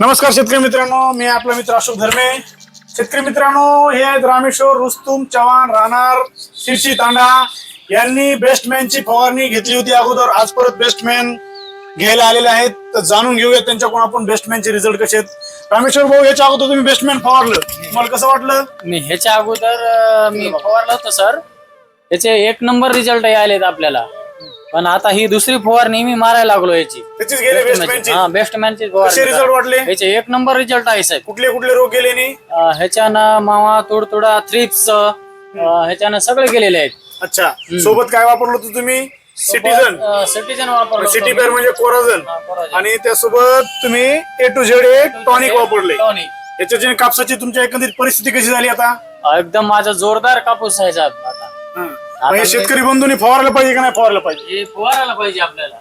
नमस्कार शेतकरी मित्रांनो मी आपला मित्र अशोक धर्मे. शेतकरी मित्रांनो हे आहेत रामेश्वर रुस्तुम चव्हाण राहणार शिरशी तांडा. यांनी बेस्टमॅनची फवारणी घेतली होती अगोदर. आज परत बेस्टमॅन घ्यायला आलेले आहेत. तर जाणून घेऊया त्यांच्याकडून आपण बेस्टमॅनचे रिझल्ट कसे आहेत. रामेश्वर भाऊ याच्या अगोदर तुम्ही बेस्टमॅन फवारलं. तुम्हाला कसं वाटलं? मी ह्याच्या अगोदर अं, मी फवारलं होतं सर त्याचे एक नंबर रिझल्ट आलेत आपल्याला. पण आता ही दुसरी फवारणी मी मारायला लागलो याची. त्याचीच गेले बेस्टमॅनची हा बेस्ट मॅनची कसे रिझल्ट वाटले? ह्याचे एक नंबर रिझल्ट आहे साहेब. कुठले कुठले रोग गेले नाही? अं, ह्याच्यानं मावा तुडतुडा थ्रिप्स ह्याच्यानं सगळे गेलेले आहेत. अच्छा. सोबत काय वापरलं होतं तुम्ही? सिटीजन सिटीजन वापरलं सिटी पेअर म्हणजे कोराझन. आणि त्यासोबत तुम्ही A to Z A tonic वापरले. Tonic. याच्याची कापसाची तुमच्या एकंदरीत परिस्थिती कशी झाली आता? एकदम माझा जोरदार कापूस आहे साहेब आता. मग शेतकरी बंधूंनी फवारलं पाहिजे का नाही फवारलं पाहिजे? हे फवारायला पाहिजे आपल्याला.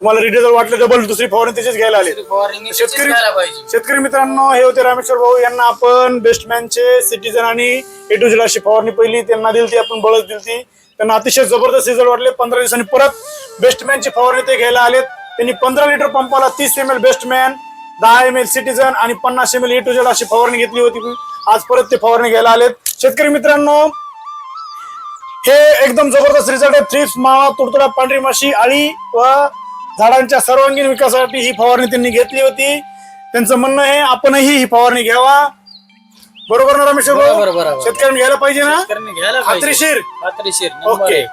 तुम्हाला रिटेल वाटलं डबल दुसरी फवारणी त्याचीच घ्यायला आले. फवारणी शेतकरी पाहिजे. शेतकरी मित्रांनो हे होते रामेश्वर भाऊ. यांना आपण बेस्टमॅनचे सिटीजन आणि ए टू झेड अशी फवारणी पहिली. त्यांना दिली ती आपण बळच दिली ती त्यांना अतिशय जबरदस्त रिझल्ट वाटले. पंधरा दिवसांनी परत बेस्टमॅनची फवारणी ते घ्यायला आलेत. त्यांनी पंधरा लिटर पंपाला तीस एम एल बेस्टमॅन दहा एम एल सिटीजन आणि पन्नास M L A to Z अशी फवारणी घेतली होती. आज परत ते फवारणी घ्यायला आलेत. शेतकरी मित्रांनो हे एकदम जबरदस्त रिझल्ट आहे. थ्रिप्स मावा तुडतुडा पांढरी माशी आळी व झाडांच्या सर्वांगीण विकासासाठी ही फवारणी त्यांनी घेतली होती. त्यांचं म्हणणं आहे आपणही ही फवारणी घ्यावा. बरोबर ना रमेश भाऊ? बरोबर, बरोबर. शेतकऱ्यांनी घ्यायला पाहिजे ना? शेतकऱ्यांनी घ्यायला पाहिजे. खात्रीशीर खात्रीशीर नंबर ओके. एक.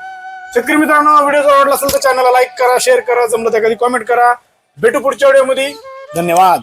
शेतकरी मित्रांनो व्हिडिओ जर आवडला असेल तर चॅनलला लाईक करा शेअर करा जमलं तर कधी कॉमेंट करा. भेटू पुढच्या व्हिडिओमध्ये धन्यवाद.